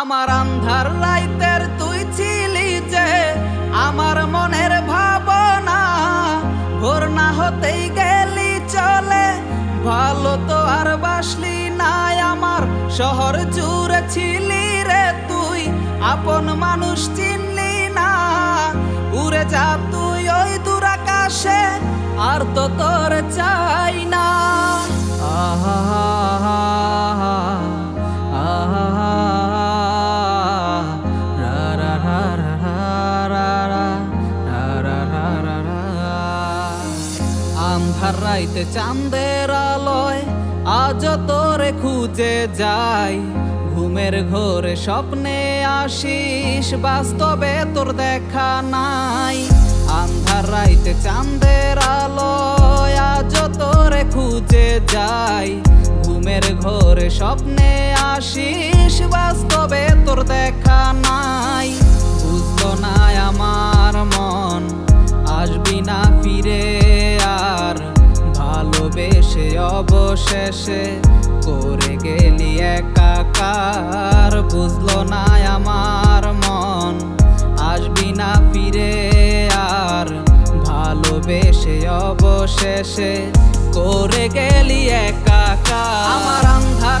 আমার আন্ধার রাইতের তুই ছিলি যে, আমার মনের ভাবনা ভোর না হতেই গেলি চলে। ভালো তো আর বাসলি নাই আমার, শহর জুড়ে ছিলি রে তুই। আপন মানুষ চিনলি না, উড়ে যা তুই ওই দূরাকাশে, আর তো তোর চাই না। আহা। আন্ধার রাইতে চাঁদের আলোয় আজ তোরে খুঁজে যাই। ঘুমের ঘোরে স্বপ্নে আসিস, বাস্তবে তোর দেখা নাই। আন্ধার রাইতে চাঁদের আলোয় আজ তোরে খুঁজে যাই। ঘুমের ঘোরে স্বপ্নে আসিস, বাস্তবে তোর দেখা ভালোবেসে অবশেষে। করে গেলি একাকার বুঝলো না আমার মন। আসবি না ফিরে আর। ভালোবেসে অবশেষে। করে গেলি একাকার আমার আন্ধার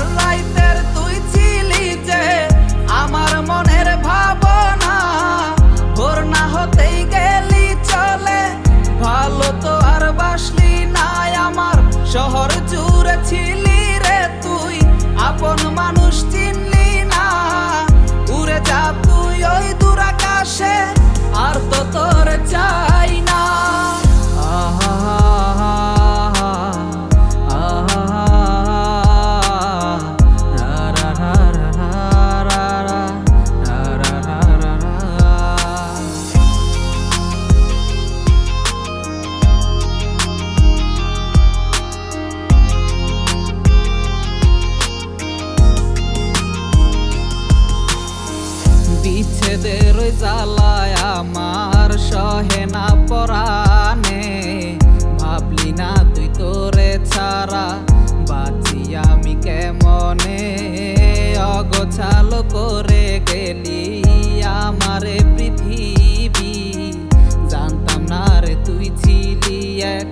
এক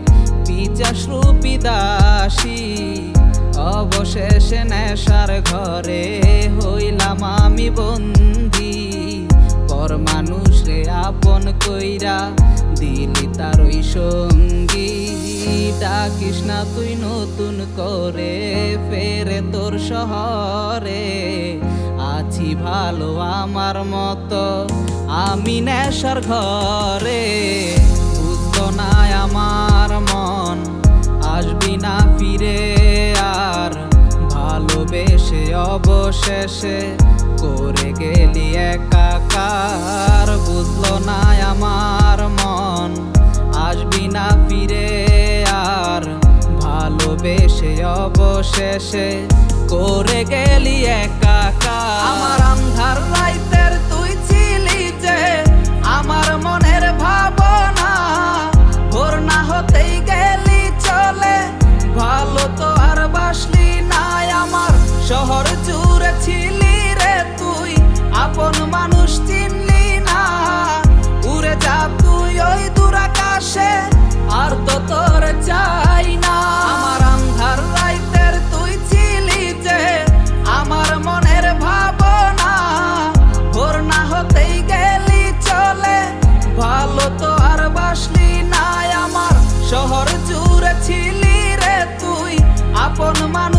পিচাস রূপী দাসী। অবশেষে নেশার ঘরে হইলাম আমি বন্দি। পর মানুষ রে আপন কইরা দিলি তার ওই সঙ্গী। ডাকিস না তুই নতুন করে, ফেরে তোর শহরে। আছি ভালো আমার মতো, আমি নেশার ঘরে। না ফিরে আর ভালোবেসে অবশেষে করে গেলি একাকার। বুঝলো না আমার মন, আসবি না ফিরে আর ভালোবেসে অবশেষে করে গেলি একাকার। on my